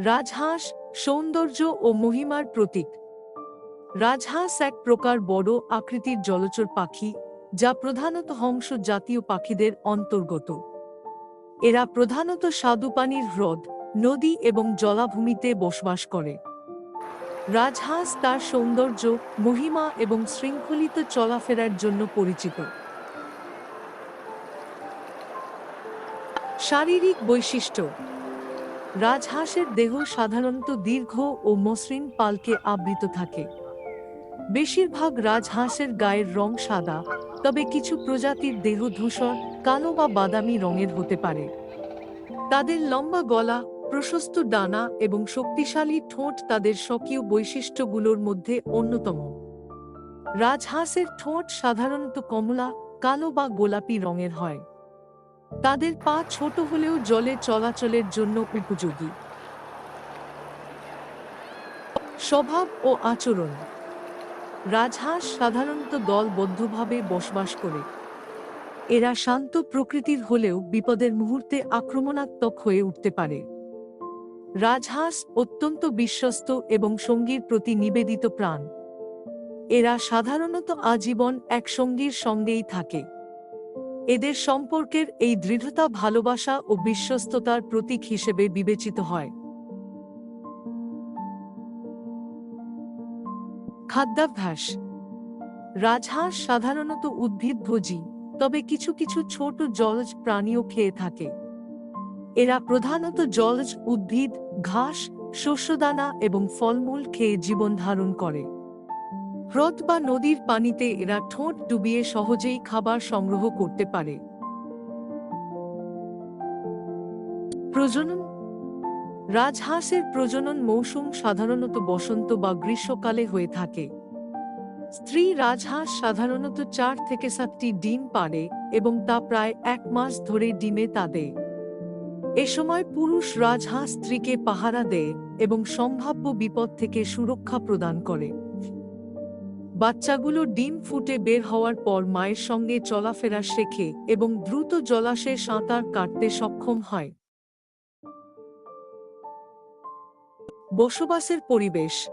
রাজহাঁস, সৌন্দর্য ও মহিমার প্রতীক। রাজহাঁস এক প্রকার বড় আকৃতির জলচর পাখি, যা প্রধানত হংস জাতীয় পাখিদের অন্তর্গত। এরা প্রধানত স্বাদুপানির হ্রদ, নদী এবং জলাভূমিতে বসবাস করে। রাজহাঁস তার সৌন্দর্য, মহিমা এবং শৃঙ্খলিত চলাফেরার জন্য পরিচিত। শারীরিক বৈশিষ্ট্য। রাজহাঁসের দেহ সাধারণত দীর্ঘ ও মসৃণ পালকে আবৃত থাকে। বেশিরভাগ রাজহাঁসের গায়ের রং সাদা, তবে কিছু প্রজাতির দেহ ধূসর, কালো বা বাদামি রঙের হতে পারে। তাদের লম্বা গলা, প্রশস্ত ডানা এবং শক্তিশালী ঠোঁট তাদের স্বকীয় বৈশিষ্ট্যগুলোর মধ্যে অন্যতম। রাজহাঁসের ঠোঁট সাধারণত কমলা, কালো বা গোলাপি রঙের হয়। তাদের পা ছোট হলেও জলে চলাচলের জন্য উপযোগী। স্বভাব ও আচরণ। রাজহাঁস সাধারণত দলবদ্ধভাবে বসবাস করে। এরা শান্ত প্রকৃতির হলেও বিপদের মুহূর্তে আক্রমণাত্মক হয়ে উঠতে পারে। রাজহাঁস অত্যন্ত বিশ্বস্ত এবং সঙ্গীর প্রতি নিবেদিত প্রাণ। এরা সাধারণত আজীবন এক সঙ্গীর সঙ্গেই থাকে। এদের সম্পর্কের এই দৃঢ়তা, ভালোবাসা ও বিশ্বস্ততার প্রতীক হিসেবে বিবেচিত হয়। খাদ্যাভ্যাস। রাজহাঁস সাধারণত উদ্ভিদভোজী তবে কিছু কিছু ছোট জলজ প্রাণীও খেয়ে থাকে। এরা প্রধানত জলজ উদ্ভিদ, ঘাস, শস্যদানা এবং ফলমূল খেয়ে জীবন ধারণ করে। হ্রদ বা নদীর পানিতে এরা ঠোঁট ডুবিয়ে সহজেই খাবার সংগ্রহ করতে পারে। প্রজনন রাজহাঁসের প্রজনন মৌসুম সাধারণত বসন্ত বা গ্রীষ্মকালে হয়ে থাকে। স্ত্রী রাজহাঁস সাধারণত চার থেকে সাতটি ডিম পারে এবং তা প্রায় এক মাস ধরে ডিমে তা দেয় এ সময় পুরুষ রাজহাঁস স্ত্রীকে পাহারা দেয় এবং সম্ভাব্য বিপদ থেকে সুরক্ষা প্রদান করে। বাচ্চাগুলো ডিম ফুটে বের হওয়ার পর মায়ের সঙ্গে চলাফেরা শেখে এবং দ্রুত জলাশয়ে সাঁতার কাটতে সক্ষম হয়। বসবাসের পরিবেশ।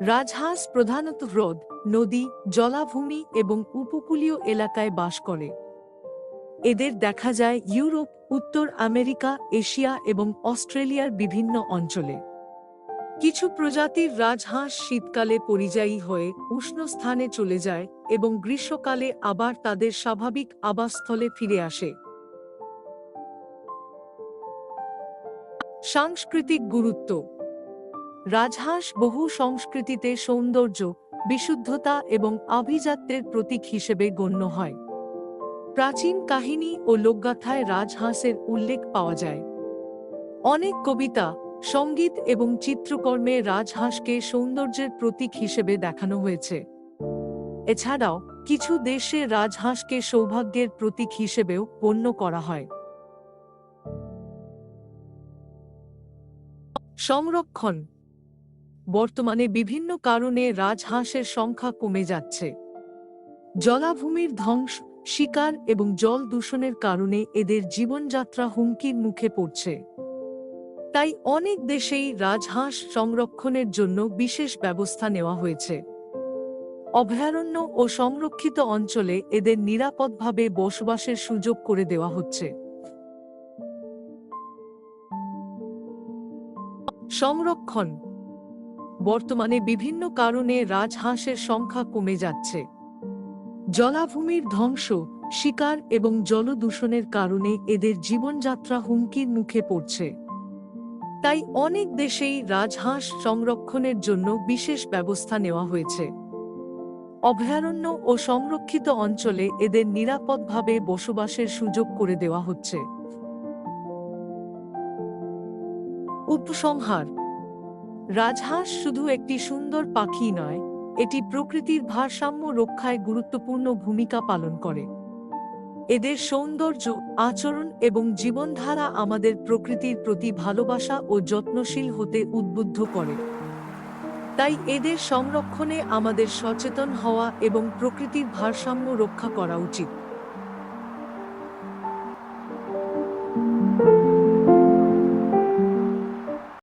রাজহাঁস প্রধানত হ্রদ, নদী, জলাভূমি এবং উপকূলীয় এলাকায় বাস করে। এদের দেখা যায় ইউরোপ, উত্তর আমেরিকা, এশিয়া এবং অস্ট্রেলিয়ার বিভিন্ন অঞ্চলে। কিছু প্রজাতির রাজহাঁস শীতকালে পরিযায়ী হয়ে উষ্ণ স্থানে চলে যায় এবং গ্রীষ্মকালে আবার তাদের স্বাভাবিক আবাসস্থলে ফিরে আসে। সাংস্কৃতিক গুরুত্ব। রাজহাঁস বহু সংস্কৃতিতে সৌন্দর্য, বিশুদ্ধতা এবং আভিজাত্যের প্রতীক হিসেবে গণ্য হয়। প্রাচীন কাহিনী ও লোকগাথায় রাজহাঁসের উল্লেখ পাওয়া যায়। অনেক কবিতা সংগীত এবং চিত্রকর্মে রাজহাঁসকে সৌন্দর্যের প্রতীক হিসেবে দেখানো হয়েছে। এছাড়াও, কিছু দেশে রাজহাঁসকে সৌভাগ্যের প্রতীক হিসেবেও গণ্য করা হয়। সংরক্ষণ। বর্তমানে বিভিন্ন কারণে রাজহাঁসের সংখ্যা কমে যাচ্ছে। জলাভূমির ধ্বংস, শিকার এবং জল দূষণের কারণে এদের জীবনযাত্রা হুমকির মুখে পড়ছে। তাই অনেক দেশেই রাজহাঁস সংরক্ষণের জন্য বিশেষ ব্যবস্থা নেওয়া হয়েছে। অভয়ারণ্য ও সংরক্ষিত অঞ্চলে এদের নিরাপদভাবে বসবাসের সুযোগ করে দেওয়া হচ্ছে। সংরক্ষণ। বর্তমানে বিভিন্ন কারণে রাজহাঁসের সংখ্যা কমে যাচ্ছে। জলাভূমির ধ্বংস, শিকার এবং জলদূষণের কারণে এদের জীবনযাত্রা হুমকির মুখে পড়ছে। তাই অনেক দেশেই রাজহাঁস সংরক্ষণের জন্য বিশেষ ব্যবস্থা নেওয়া হয়েছে। অভয়ারণ্য ও সংরক্ষিত অঞ্চলে এদের নিরাপদভাবে বসবাসের সুযোগ করে দেওয়া হচ্ছে। উপসংহার, রাজহাঁস শুধু একটি সুন্দর পাখি নয়, এটি প্রকৃতির ভারসাম্য রক্ষায় গুরুত্বপূর্ণ ভূমিকা পালন করে। এদের সৌন্দর্য, আচরণ এবং জীবনধারা আমাদের প্রকৃতির প্রতি ভালোবাসা ও যত্নশীল হতে উদ্বুদ্ধ করে। তাই এদের সংরক্ষণে আমাদের সচেতন হওয়া এবং প্রকৃতির ভারসাম্য রক্ষা করা উচিত।